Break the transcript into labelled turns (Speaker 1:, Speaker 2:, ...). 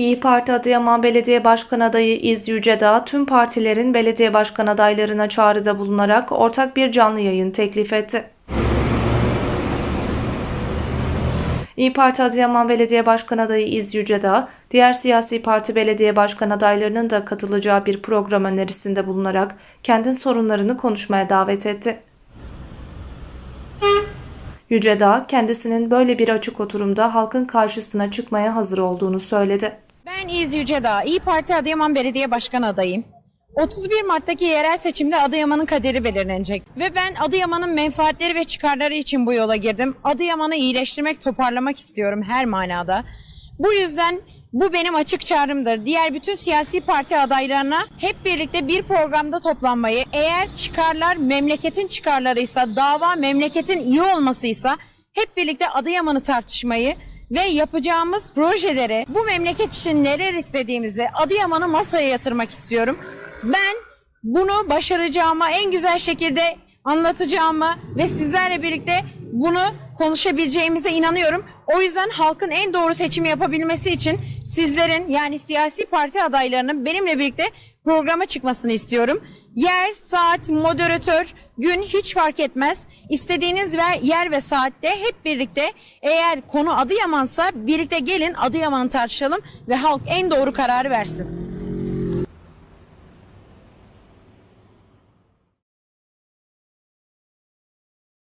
Speaker 1: İyi Parti Adıyaman Belediye Başkan adayı İz Yücedağ, tüm partilerin belediye başkan adaylarına çağrıda bulunarak ortak bir canlı yayın teklif etti. İyi Parti Adıyaman Belediye Başkan adayı İz Yücedağ, diğer siyasi parti belediye başkan adaylarının da katılacağı bir program önerisinde bulunarak kendi sorunlarını konuşmaya davet etti. Yücedağ, kendisinin böyle bir açık oturumda halkın karşısına çıkmaya hazır olduğunu söyledi.
Speaker 2: İz Yücedağ, İyi Parti Adıyaman Belediye Başkan adayım. 31 Mart'taki yerel seçimde Adıyaman'ın kaderi belirlenecek. Ve ben Adıyaman'ın menfaatleri ve çıkarları için bu yola girdim. Adıyaman'ı iyileştirmek, toparlamak istiyorum her manada. Bu yüzden bu benim açık çağrımdır. Diğer bütün siyasi parti adaylarına hep birlikte bir programda toplanmayı, eğer çıkarlar memleketin çıkarlarıysa, dava memleketin iyi olmasıysa hep birlikte Adıyaman'ı tartışmayı ve yapacağımız projeleri bu memleket için neler istediğimizi Adıyaman'ı masaya yatırmak istiyorum. Ben bunu başaracağıma en güzel şekilde anlatacağıma ve sizlerle birlikte bunu konuşabileceğimize inanıyorum. O yüzden halkın en doğru seçimi yapabilmesi için sizlerin yani siyasi parti adaylarının benimle birlikte programa çıkmasını istiyorum. Yer, saat, moderatör, gün hiç fark etmez. İstediğiniz ve yer ve saatte hep birlikte eğer konu Adıyaman'sa birlikte gelin Adıyaman'ı tartışalım ve halk en doğru kararı versin.